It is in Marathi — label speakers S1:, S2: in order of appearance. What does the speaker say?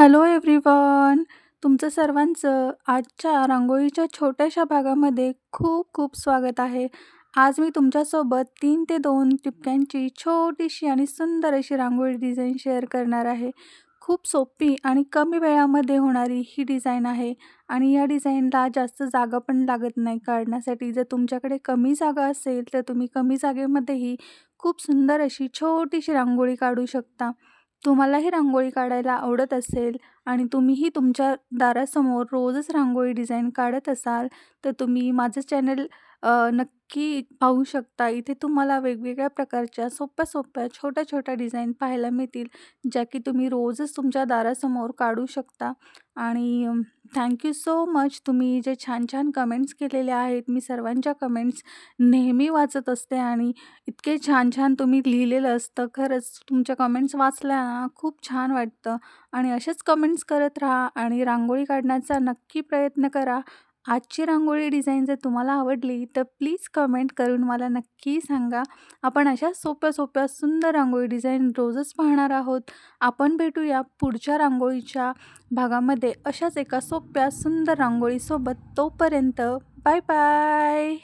S1: Hello everyone. तुमचं सर्वांचं आजच्या रांगोळीच्या छोट्याशा भागामध्ये खूप खूप स्वागत आहे. आज मी तुमच्यासोबत तीन ते दोन टिपक्यांची छोटीशी आणि सुंदर अशी रांगोळी डिझाईन शेअर करणार आहे. खूप सोपी आणि कमी वेळामध्ये होणारी ही डिझाईन आहे आणि या डिझाईनला जास्त जागा पण लागत नाही काढण्यासाठी. जर तुमच्याकडे कमी जागा असेल, तर तुम्ही कमी जागेमध्येही खूप सुंदर अशी छोटीशी रांगोळी काढू शकता. तुम्हालाही रांगोळी काढायला आवडत असेल आणि तुम्हीही तुमच्या दारासमोर रोजच रांगोळी डिझाईन काढत असाल, तर तुम्ही माझं चॅनल नक्की पाहू शकता. इथे तुम्हाला वेगवेगळ्या प्रकारच्या सोप्या-सोप्या, छोट्या-छोट्या डिझाईन पाहायला मिळतील, ज्या की तुम्ही रोजच तुमच्या दारासमोर काढू शकता. आणि थँक यू सो मच तुम्ही जे छान-छान कमेंट्स केलेले आहेत. मी सर्वांच्या कमेंट्स नेहमी वाचत असते आणि इतके छान-छान तुम्ही लिहिलेलं असतं. खरंच तुमच्या कमेंट्स वाचल्या ना खूप छान वाटतं आणि असेच कमेंट्स करत राहा आणि रांगोळी काढण्याचा नक्की प्रयत्न करा. आजची रांगोळी डिझाईन जर तुम्हाला आवडली, तर प्लीज कमेंट करून मला नक्की सांगा. आपण अशा सोप्या-सोप्या सुंदर रांगोळी डिझाईन रोजच पाहणार आहोत. आपण भेटूया पुढच्या रांगोळीच्या भागामध्ये अशाच एका सोप्या सुंदर रांगोळीसोबत. तोपर्यंत बाय बाय.